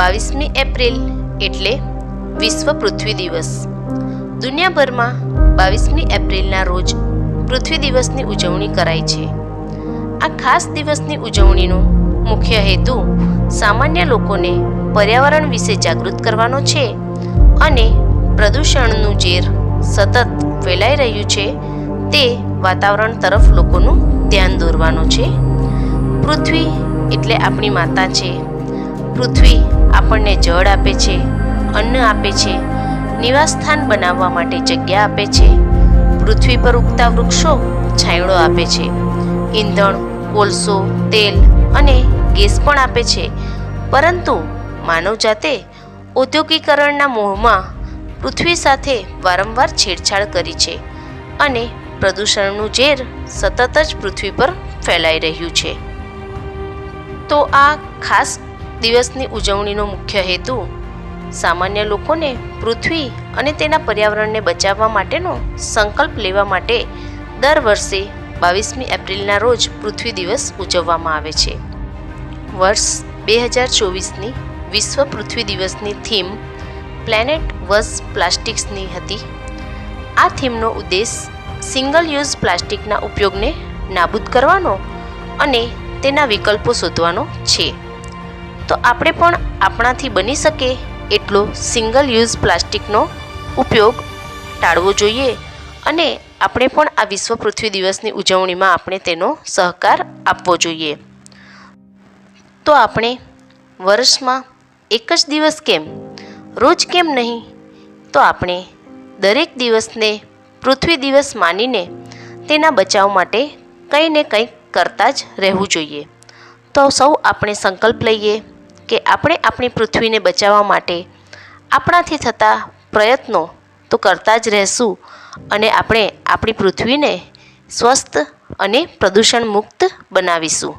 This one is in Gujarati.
બાવીસમી એપ્રિલ એટલે વિશ્વ પૃથ્વી દિવસ. દુનિયાભરમાં બાવીસમી એપ્રિલના રોજ પૃથ્વી દિવસની ઉજવણી કરાય છે. આ ખાસ દિવસની ઉજવણીનો મુખ્ય હેતુ સામાન્ય લોકોને પર્યાવરણ વિશે જાગૃત કરવાનો છે અને પ્રદૂષણનું ઝેર સતત ફેલાઈ રહ્યું છે તે વાતાવરણ તરફ લોકોનું ધ્યાન દોરવાનો છે. પૃથ્વી એટલે આપણી માતા છે. પૃથ્વી આપણને જળ આપે છે, અન્ન આપે છે, નિવાસસ્થાન બનાવવા માટે જગ્યા આપે છે, પૃથ્વી પર ઉગતા વૃક્ષો છાંયડો આપે છે ઈંધણ કોલસો, તેલ અને ગેસ પણ આપે છે. પરંતુ માનવજાતે ઔદ્યોગિકરણના મોહમાં પૃથ્વી સાથે વારંવાર છેડછાડ કરી છે અને પ્રદૂષણનું ઝેર સતત જ પૃથ્વી પર ફેલાઈ રહ્યું છે. તો આ ખાસ દિવસની ઉજવણીનો મુખ્ય હેતુ સામાન્ય લોકોને પૃથ્વી અને તેના પર્યાવરણને બચાવવા માટેનો સંકલ્પ લેવા માટે દર વર્ષે બાવીસમી એપ્રિલના રોજ પૃથ્વી દિવસ ઉજવવામાં આવે છે. વર્ષ બે હજાર ચોવીસની વિશ્વ પૃથ્વી દિવસની થીમ પ્લેનેટ વસ પ્લાસ્ટિક્સની હતી. આ થીમનો ઉદ્દેશ સિંગલ યુઝ પ્લાસ્ટિકના ઉપયોગને નાબૂદ કરવાનો અને તેના વિકલ્પો શોધવાનો છે. તો આપણે પણ આપણાથી બની શકે એટલો સિંગલ યુઝ પ્લાસ્ટિકનો ઉપયોગ ટાળવો જોઈએ અને આપણે પણ આ વિશ્વ પૃથ્વી દિવસની ઉજવણીમાં આપણે તેનો સહકાર આપવો જોઈએ. તો આપણે વર્ષમાં એક જ દિવસ કેમ? રોજ કેમ નહીં? તો આપણે દરેક દિવસને પૃથ્વી દિવસ માનીને તેના બચાવ માટે કંઈ ને કંઈક કરતા જ રહેવું જોઈએ. તો સૌ આપણે સંકલ્પ લઈએ કે આપણે આપણી પૃથ્વીને બચાવવા માટે આપણાથી થતા પ્રયત્નો તો કરતા જ રહેશું અને આપણે આપણી પૃથ્વીને સ્વસ્થ અને પ્રદૂષણ મુક્ત બનાવીશું.